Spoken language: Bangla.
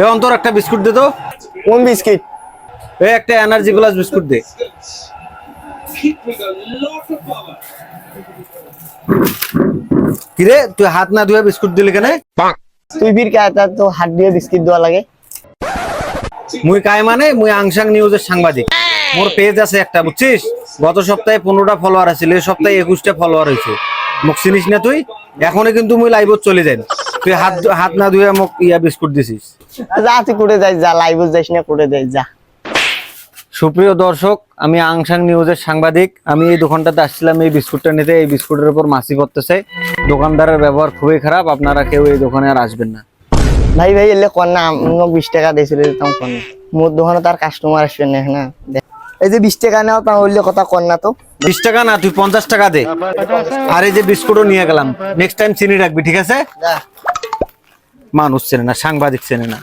এ অন্তর একটা বিস্কুট দে তো। কোন বিস্কিট? এ একটা এনার্জি প্লাস বিস্কুট দে। কিরে তুই হাত না ধুয়ে বিস্কুট দিলি কেন? তুই ফির কে তো হাত দিয়ে বিস্কিট দেওয়া লাগে। মুই কাই মানে? মুই আংসাং নিউজের সাংবাদিক। মোর পেজ আছে একটা বুঝছিস? গত সপ্তাহে পনেরোটা ফলোয়ার আছিল এই সপ্তাহে একুশটা ফলোয়ার হয়েছে মোক চিনিস না তুই? এখনই কিন্তু মুই লাইভত চলে যাই। তুই হাত হাত না ধুয়ে মোক ইয়া বিস্কুট দিছিস। যা তুই করে যাই যা লাইভ যাইস না করে যাই যা। সুপ্রিয় দর্শক আমি আংসাং নিউজের সাংবাদিক। আমি এই দোকানটাতে আসছিলাম এই বিস্কুটটা নিতে। এই বিস্কুটের উপর মাসি করতেছে দোকানদারের ব্যবহার খুবই খারাপ। আপনারা কেউ এই দোকানে আর আসবেন না। ভাই ভাই এলে কর না আমাকে বিশ টাকা দিয়েছিল দিতাম কর না। মোর দোকানে তার কাস্টমার আসবে না না। এই যে বিশ টাকা নেওয়া তা হইলে কথা কর না তো। বিশ টাকা না তুই পঞ্চাশ টাকা দে। আর এই যে বিস্কুটও নিয়ে গেলাম। নেক্সট টাইম চিনি রাখবি ঠিক আছে? যা। মানুষ চেনে না সাংবাদিক চেনে না।